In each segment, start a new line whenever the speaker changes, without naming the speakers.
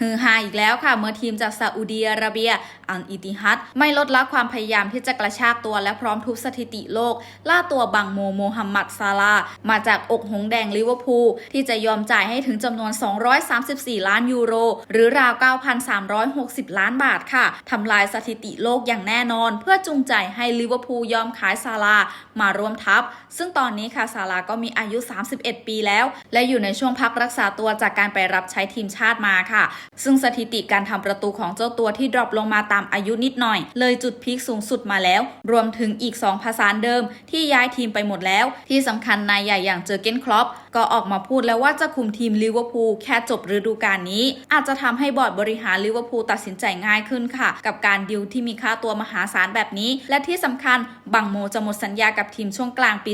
ฮือฮาอีกแล้วค่ะ เมื่อทีมจากซาอุดีอาระเบีย อัลอิติฮัดไม่ลดละความพยายามที่จะกระชากตัวและพร้อมทุบสถิติโลก ล่าตัวบังโมโมฮัมหมัดซาลา มาจากอกหงแดงลิเวอร์พูลที่จะยอมจ่ายให้ถึงจำนวน 234 ล้านยูโร หรือราว 9,360 ล้านบาทค่ะทำลายสถิติโลกอย่างแน่นอน เพื่อจูงใจให้ลิเวอร์พูลยอมขายซาลา มาร่วมทัพ ซึ่งตอนนี้ค่ะซาลาก็มีอายุ 31 ปีแล้ว และอยู่ในช่วงพักรักษาตัวจากการไปรับใช้ทีมชาติมาค่ะซึ่งสถิติการทำประตูของเจ้าตัวที่ดรอปลงมาตามอายุนิดหน่อย เลยจุดพีคสูงสุดมาแล้ว รวมถึงอีก 2 ภาษาเดิมที่ย้ายทีมไปหมดแล้ว ที่สำคัญนายใหญ่อย่างเจอเกนครอปก็ออกมาพูดแล้วว่าจะคุมทีมลิเวอร์พูลแค่จบฤดูกาลนี้ อาจจะทำให้บอร์ดบริหารลิเวอร์พูลตัดสินใจง่ายขึ้นค่ะ กับการดิวที่มีค่าตัวมหาศาลแบบนี้ และที่สำคัญบังโมจะหมดสัญญากับทีมช่วงกลางปี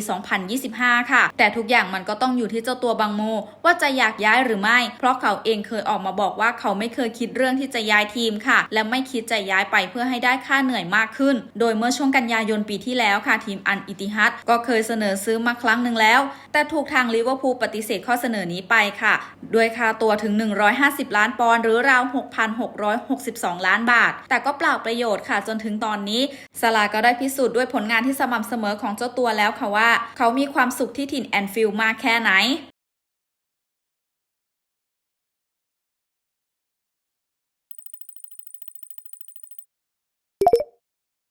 2025 ค่ะ แต่ทุกอย่างมันก็ต้องอยู่ที่เจ้าตัวบังโมว่าจะอยากย้ายหรือไม่ เพราะเขาเองเคยออกมาบอกว่าเขาขาไม่เคยคิดเรื่องที่จะย้ายทีมค่ะ และไม่คิดจะย้ายไปเพื่อให้ได้ค่าเหนื่อยมากขึ้น โดยเมื่อช่วงกันยายนปีที่แล้วค่ะทีมอันอิติฮัดก็เคยเสนอซื้อมาครั้งหนึ่งแล้ว แต่ถูกทางลิเวอร์พูลปฏิเสธข้อเสนอนี้ไปค่ะ ด้วยค่าตัวถึง 150 ล้านปอนด์หรือราว 6,662 ล้านบาท แต่ก็เปล่าประโยชน์ค่ะ จนถึงตอนนี้ซาลาก็ได้พิสูจน์ด้วยผลงานที่สม่ำเสมอของเจ้าตัวแล้วค่ะว่า เขามีความสุขที่ถิ่นแอนฟิลด์มากแค่ไหน